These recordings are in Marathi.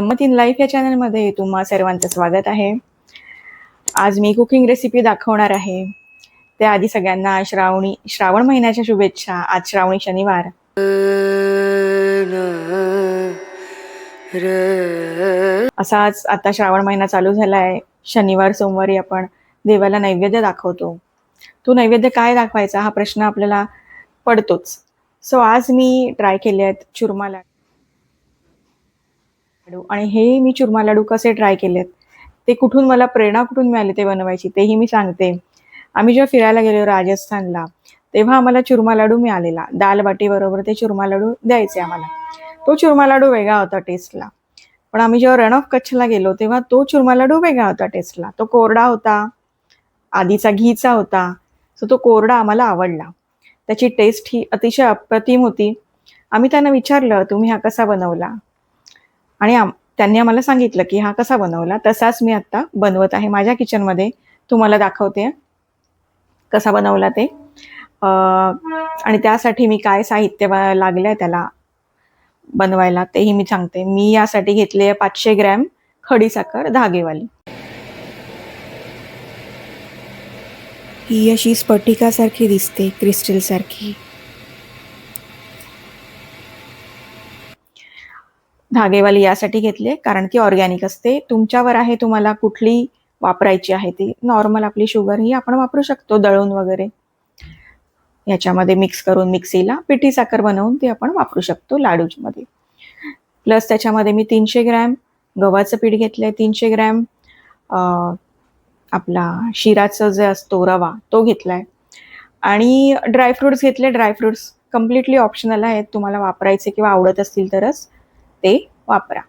गंमत इन लाईफ या चॅनलमध्ये तुम्हा सर्वांचं स्वागत आहे. आज मी कुकिंग रेसिपी दाखवणार आहे. त्याआधी सगळ्यांना श्रावणी श्रावण महिन्याच्या शुभेच्छा. आज श्रावणी शनिवार. असा आज आता श्रावण महिना चालू झाला आहे शनिवार सोमवारी आपण देवाला नैवेद्य दाखवतो. तो नैवेद्य काय दाखवायचा हा प्रश्न आपल्याला पडतोच. सो आज मी ट्राय केले आहेत चुरमाला लाडू. आणि हे मी चुरमा लाडू कसे ट्राय केलेत ते कुठून मला प्रेरणा कुठून मिळाली ते बनवायची तेही मी सांगते. आम्ही जेव्हा फिरायला गेलो राजस्थानला तेव्हा आम्हाला चुरमा लाडू मिळालेला. दाल बरोबर ते चुरमा लाडू द्यायचे आम्हाला. तो चुरमा लाडू वेगळा होता टेस्टला पण आम्ही जेव्हा रण ऑफ कच्छला गेलो तेव्हा तो चुरमा लाडू वेगळा होता टेस्टला तो कोरडा होता आधीचा घीचा होता सो तो कोरडा आम्हाला आवडला. त्याची टेस्ट ही अतिशय अप्रतिम होती. आम्ही त्यांना विचारलं तुम्ही हा कसा बनवला? आणि आम त्यांनी आम्हाला सांगितलं की हा कसा बनवला? तसाच मी आत्ता बनवत आहे. माझ्या किचनमध्ये तुम्हाला दाखवते. कसा बनवला ते. आणि त्यासाठी मी काय साहित्य लागलंय त्याला बनवायला तेही मी सांगते. मी यासाठी घेतले आहे पाचशे ग्रॅम खडीसाखर धागेवाली. ही अशी स्फटिकासारखी दिसते क्रिस्टलसारखी. धागेवाली यासाठी घेतली आहे कारण की ऑर्गॅनिक असते. तुमच्यावर आहे तुम्हाला कुठली वापरायची आहे ती. नॉर्मल आपली शुगर ही आपण वापरू शकतो दळून वगैरे. याच्यामध्ये मिक्स करून मिक्सीला पिठी साखर बनवून ती आपण वापरू शकतो लाडूमध्ये प्लस त्याच्यामध्ये मी तीनशे ग्रॅम गव्हाचं पीठ घेतलं आहे तीनशे ग्रॅम आपला शिराचं जे असतो रवा तो घेतला आहे आणि ड्रायफ्रुट्स घेतले ड्रायफ्रुट्स कम्प्लिटली ऑप्शनल आहेत. तुम्हाला वापरायचे किंवा आवडत असतील तरच. ते वापरा.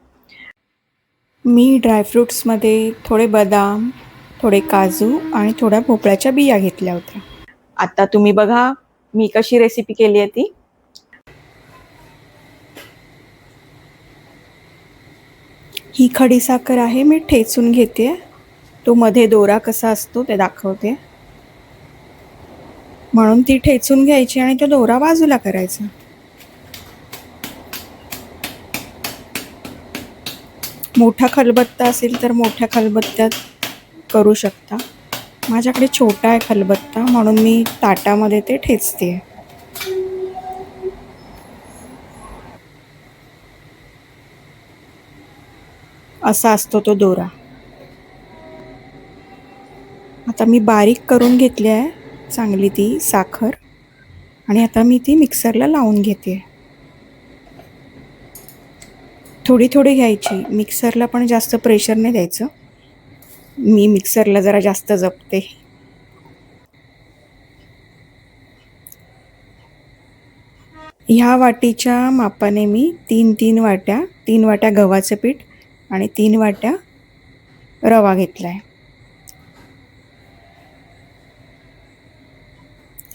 मी ड्रायफ्रुट्समध्ये थोडे बदाम थोडे काजू आणि थोड्या भोपळ्याच्या बिया घेतल्या होत्या. आता तुम्ही बघा मी कशी रेसिपी केली आहे ती. ही खडीसाखर आहे मी ठेचून घेते. तो मध्ये दोरा कसा असतो ते दाखवते. म्हणून ती ठेचून घ्यायची आणि तो दोरा बाजूला करायचा. मोठा खलबत्ता असेल तर मोठ्या खलबत्त्यात करू शकता. माझ्याकडे छोटा आहे खलबत्ता म्हणून मी ताटामध्ये ते ठेचते. आहे असा असतो तो दोरा. आता मी बारीक करून घेतली आहे चांगली ती साखर. आणि आता मी ती मिक्सरला लावून घेते. थोडी थोडी घ्यायची. मिक्सरला पण जास्त प्रेशर नाही द्यायचं. मी मिक्सरला जरा जास्त जपते. ह्या वाटीच्या मापाने मी तीन तीन वाट्या तीन वाट्या गव्हाचं पीठ आणि तीन वाट्या रवा घेतला आहे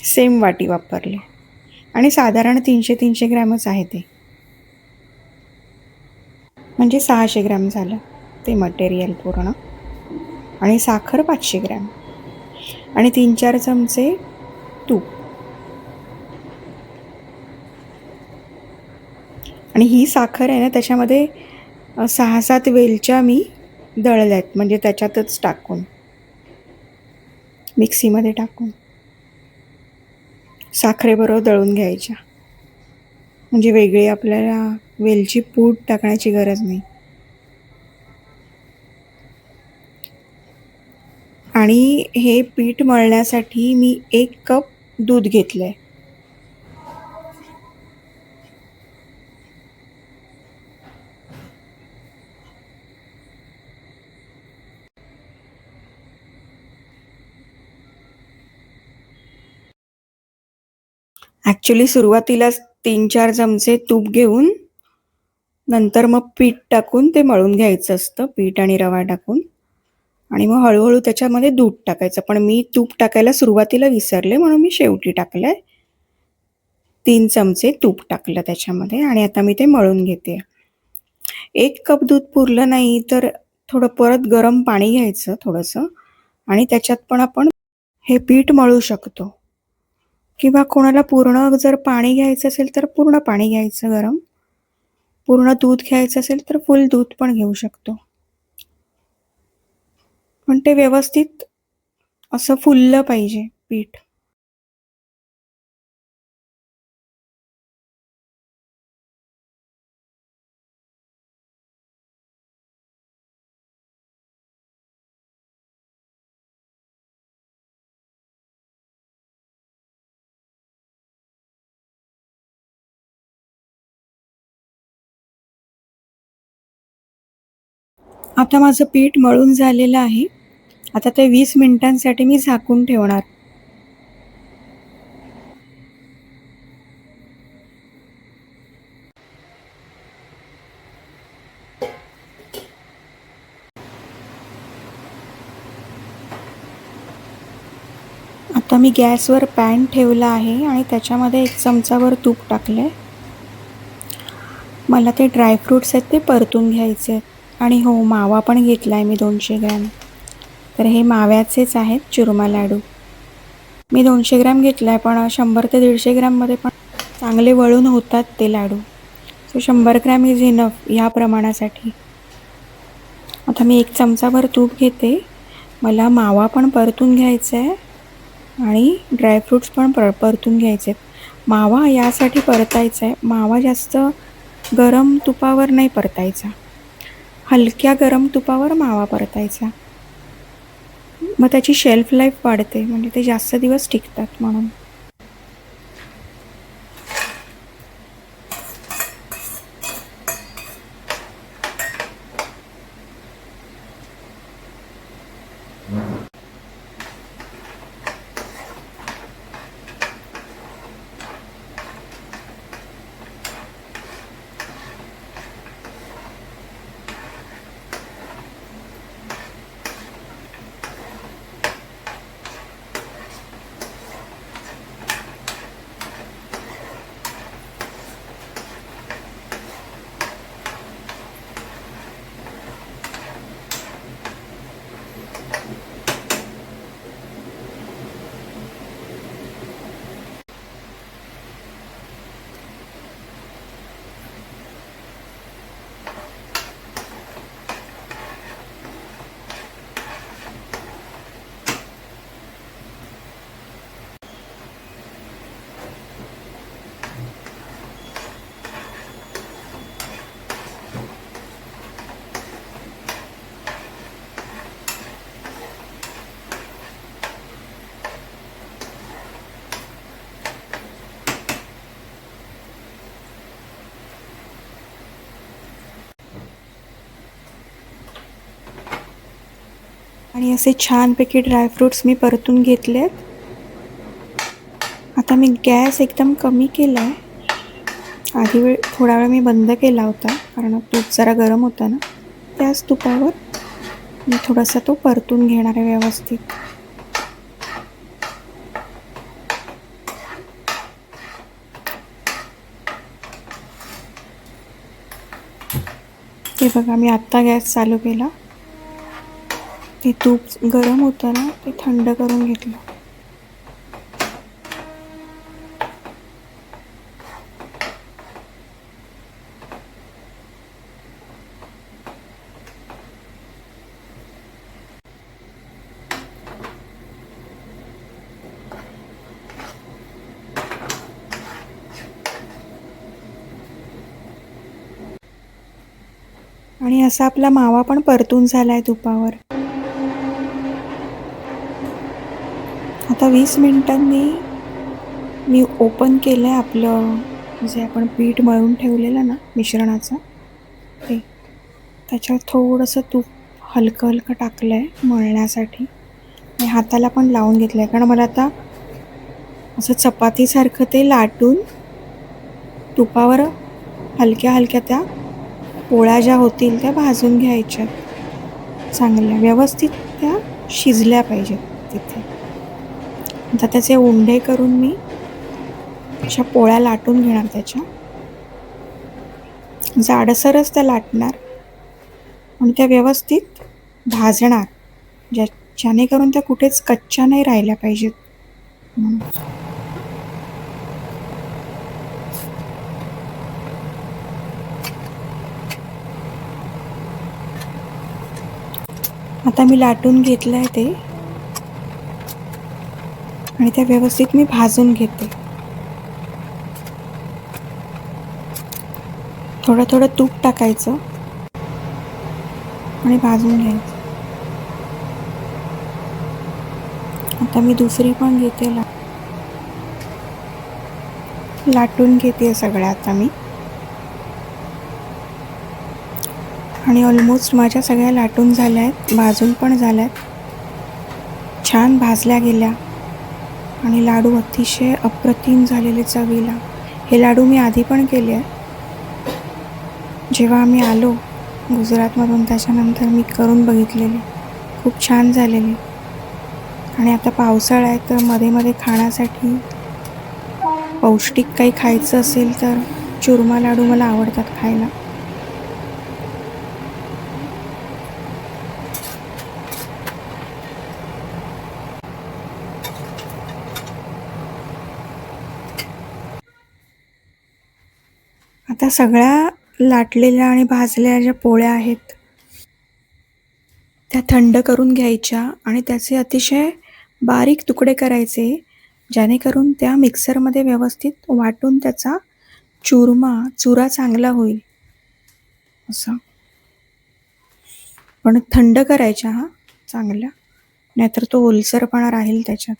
सेम वाटी वापरली. आणि साधारण तीनशे तीनशे ग्रॅमच आहे ते. म्हणजे सहाशे ग्रॅम झालं. ते मटेरियल पूर्ण. आणि साखर पाचशे ग्रॅम. आणि तीन चार चमचे तूप. आणि ही साखर आहे ना त्याच्यामध्ये सहा सात वेलच्या मी दळल्या आहेत म्हणजे त्याच्यातच टाकून. मिक्सीमध्ये टाकून. साखरेबरोबर दळून घ्यायच्या. म्हणजे वेगळी आपल्याला वेलची पूड टाकण्याची गरज नाही. आणि हे पीठ मळण्यासाठी मी एक कप दूध घेतलं आहे ॲक्च्युली सुरुवातीलाच तीन चार चमचे तूप घेऊन नंतर मग पीठ टाकून ते मळून घ्यायचं असतं पीठ आणि रवा टाकून. आणि मग हळूहळू त्याच्यामध्ये दूध टाकायचं. पण मी तूप टाकायला सुरुवातीला विसरले म्हणून मी शेवटी टाकलं आहे तीन चमचे तूप टाकलं त्याच्यामध्ये आणि आता मी ते मळून घेते. एक कप दूध पुरलं नाही तर थोडं परत गरम पाणी घ्यायचं थोडंसं. आणि त्याच्यात पण आपण हे पीठ मळू शकतो. किंवा कोणाला पूर्ण जर पाणी घ्यायचं असेल तर पूर्ण पाणी घ्यायचं गरम. पूर्ण दूध घ्यायचं असेल तर फुल दूध पण घेऊ शकतो. पण ते व्यवस्थित असं फुललं पाहिजे पीठ. आता माझं पीठ मळून झालेलं आहे. आता ते वीस मिनिटांसाठी मी झाकून ठेवणार. आता मी गॅसवर पॅन ठेवला आहे आणि त्याच्यामध्ये एक चमचाभर तूप टाकलं आहे मला ते ड्रायफ्रूट्स आहेत ते परतून घ्यायचे आहेत. आणि हो मावा पण घेतला आहे मी दोनशे ग्रॅम. तर हे माव्याचेच आहेत चुरमा लाडू. मी दोनशे ग्रॅम घेतला आहे पण शंभर ते दीडशे ग्रॅममध्ये पण चांगले वळून होतात ते लाडू. सो शंभर ग्रॅम इज इनफ ह्या प्रमाणासाठी. आता मी एक चमचाभर तूप घेते. मला मावा पण परतून घ्यायचा आहे आणि ड्रायफ्रूट्स पण पर परतून घ्यायचे आहेत मावा यासाठी परतायचा आहे मावा जास्त गरम तुपावर नाही परतायचा. हलक्या गरम तुपावर मावा परतायचा. मग त्याची शेल्फ लाईफ वाढते म्हणजे ते जास्त दिवस टिकतात म्हणून. आणि असे छानपैकी ड्रायफ्रूट्स मी परतून घेतले आहेत आता मी गॅस एकदम कमी केला आहे आधी वेळ थोडा वेळ मी बंद केला होता कारण तूप जरा गरम होता ना. त्याच तुपावर मी थोडासा तो परतून घेणार आहे व्यवस्थित. ते बघा मी आत्ता गॅस चालू केला. ते तूप गरम होतं ना ते थंड करून घेतलं. आणि असा आपला मावा पण परतून झाला आहे तुपावर. आता वीस मिनटांनी मी ओपन केलं आहे आपलं जे आपण पीठ मळून ठेवलेलं ना मिश्रणाचं ते. त्याच्यावर थोडंसं तूप हलकं हलकं टाकलं आहे मळण्यासाठी. आणि हाताला पण लावून घेतलं आहे कारण मला आता असं चपातीसारखं ते लाटून तुपावर हलक्या हलक्या त्या पोळ्या ज्या होतील त्या भाजून घ्यायच्या. चांगल्या व्यवस्थित त्या शिजल्या पाहिजेत तिथे. आता त्याचे उंडे करून मी अशा पोळ्या लाटून घेणार त्याच्या. जाडसरच त्या लाटणार. आणि त्या व्यवस्थित भाजणार. ज्या जेणेकरून त्या कुठेच कच्च्या नाही राहिल्या पाहिजेत. आता मी लाटून घेतलं आहे ते. आणि त्या व्यवस्थित मी भाजून घेते. थोडं थोडं तूप टाकायचं आणि भाजून घ्यायचं. आता मी दुसरी पण घेते ला लाटून घेते सगळ्या आता मी. आणि ऑलमोस्ट माझ्या सगळ्या लाटून झाल्या आहेत भाजून पण झाल्या आहेत. छान भाजल्या गेल्या. आणि लाडू अतिशय अप्रतिम झालेले चवीला. हे लाडू मी आधी पण केले आहे जेव्हा आम्ही आलो गुजरातमधून त्याच्यानंतर मी करून बघितलेले. खूप छान झालेले. आणि आता पावसाळा आहे तर मध्ये मध्ये खाण्यासाठी पौष्टिक काही खायचं असेल तर चुरमा लाडू मला आवडतात खायला. सगळ्या लाटलेल्या आणि भाजलेल्या ज्या पोळ्या आहेत त्या थंड करून घ्यायच्या आणि त्याचे अतिशय बारीक तुकडे करायचे जेणेकरून त्या मिक्सरमध्ये व्यवस्थित वाटून त्याचा चुरमा चुरा चांगला होईल. असं. पण थंड करायच्या हा. चांगल्या. नाहीतर तो ओलसरपणा राहील त्याच्यात.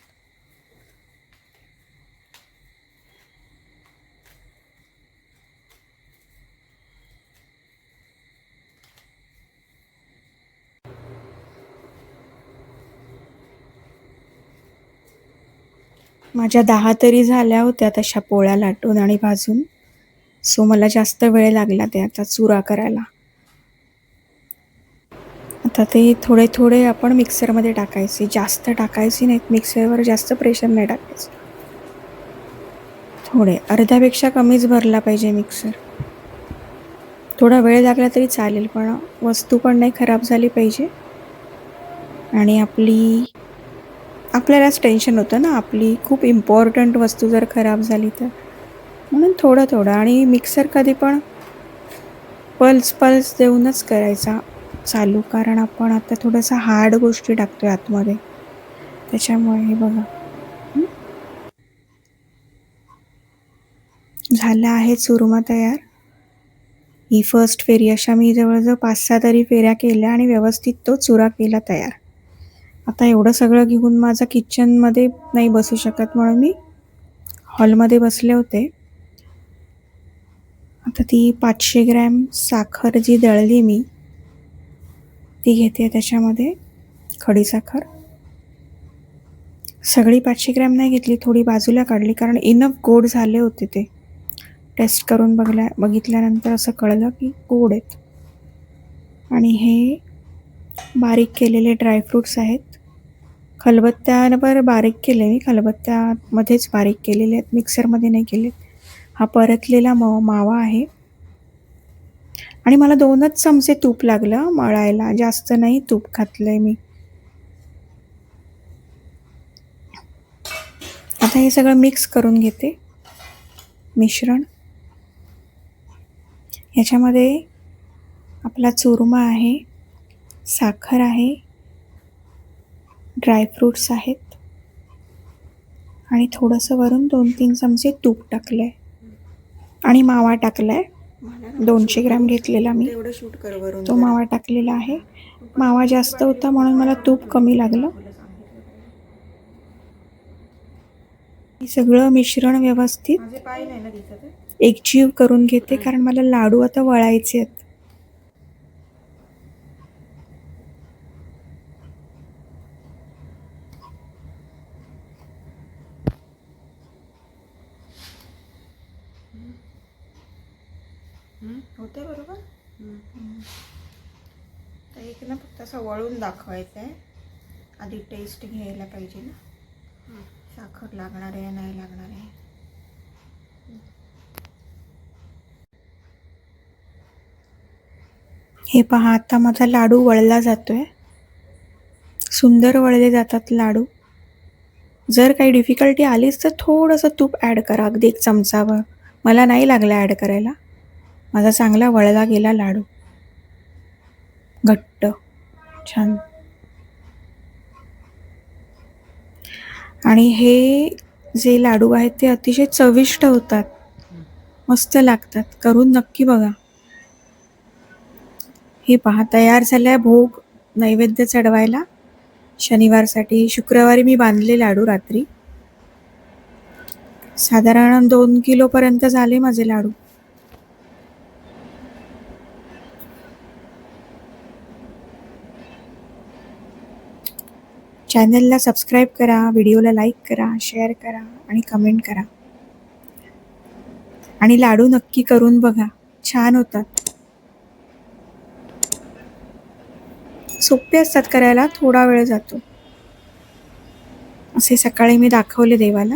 माझ्या दहा तरी झाल्या होत्या तशा पोळ्या लाटून आणि भाजून. सो मला जास्त वेळ लागला ते आता चुरा करायला. आता ते थोडे थोडे आपण मिक्सरमध्ये टाकायचे. जास्त टाकायचे नाहीत. मिक्सरवर जास्त प्रेशर नाही टाकायचं. थोडे. अर्ध्यापेक्षा कमीच भरला पाहिजे मिक्सर. थोडा वेळ लागला तरी चालेल पण वस्तू पण नाही खराब झाली पाहिजे. आणि आपली आपल्यालाच टेन्शन होतं ना. आपली खूप इम्पॉर्टंट वस्तू जर खराब झाली तर. म्हणून थोडं थोडं आणि मिक्सर कधी पण पल्स पल्स देऊनच करायचा चालू. कारण आपण आता थोडंसं हार्ड गोष्टी टाकतो आहे आतमध्ये. त्याच्यामुळे हे बघा. झालं आहे चुरमा तयार. ही फर्स्ट फेरी. अशा मी जवळजवळ पाच सहा तरी फेऱ्या केल्या आणि व्यवस्थित तो चुरा केला तयार. आता एवढं सगळं घेऊन माझा किचनमध्ये नाही बसू शकत म्हणून मी हॉलमध्ये बसले होते. आता ती पाचशे ग्रॅम साखर जी दळली मी ती घेते त्याच्यामध्ये खडीसाखर सगळी पाचशे ग्रॅम नाही घेतली थोडी बाजूला काढली कारण इनफ गोड झाले होते ते. टेस्ट करून बघल्या बघितल्यानंतर असं कळलं की गोड आहेत. आणि हे बारीक केलेले ड्रायफ्रूट्स आहेत. खलबत्त्यावर बारीक केले मी. खलबत्त्यामध्येच बारीक केलेले आहेत. मिक्सरमध्ये नाही केले हा परतलेला म मावा आहे. आणि मला दोनच चमचे तूप लागलं मळायला. जास्त नाही तूप घातलंय मी. आता हे सगळं मिक्स करून घेते. मिश्रण. ह्याच्यामध्ये आपला चुरमा आहे. साखर आहे. ड्रायफ्रूट्स आहेत. आणि थोडंसं वरून दोन तीन चमचे तूप टाकलं आहे आणि मावा टाकला आहे दोनशे ग्रॅम घेतलेला मी. तो मावा टाकलेला आहे. मावा जास्त होता म्हणून मला तूप कमी लागलं. सगळं मिश्रण व्यवस्थित. एकजीव करून घेते कारण मला लाडू आता वळायचे आहेत होते बरोबर तर एक ना फक्त असं वळून दाखवायचं आहे आधी टेस्ट घ्यायला पाहिजे ना. साखर लागणार आहे नाही लागणार आहे. हे पहा आता माझा लाडू वळला जातोय. सुंदर वळले जातात लाडू. जर काही डिफिकल्टी आलीच तर थोडंसं तूप ॲड करा. अगदी एक चमचाभर. मला नाही लागला ॲड करायला. माझा चांगला वळला गेला लाडू. घट्ट. छान. आणि हे जे लाडू आहेत ते अतिशय चविष्ट होतात. मस्त लागतात. करून नक्की बघा. हे पहा तयार झालाय भोग नैवेद्य चढवायला. शनिवारसाठी शुक्रवारी मी बांधले लाडू रात्री. साधारण दोन किलोपर्यंत झाले माझे लाडू. चॅनलला सबस्क्राईब करा व्हिडिओला लाईक करा शेअर करा आणि कमेंट करा. आणि लाडू नक्की करून बघा. छान होतात. सोपे असतात करायला थोडा वेळ जातो. असे सकाळी मी दाखवले देवाला.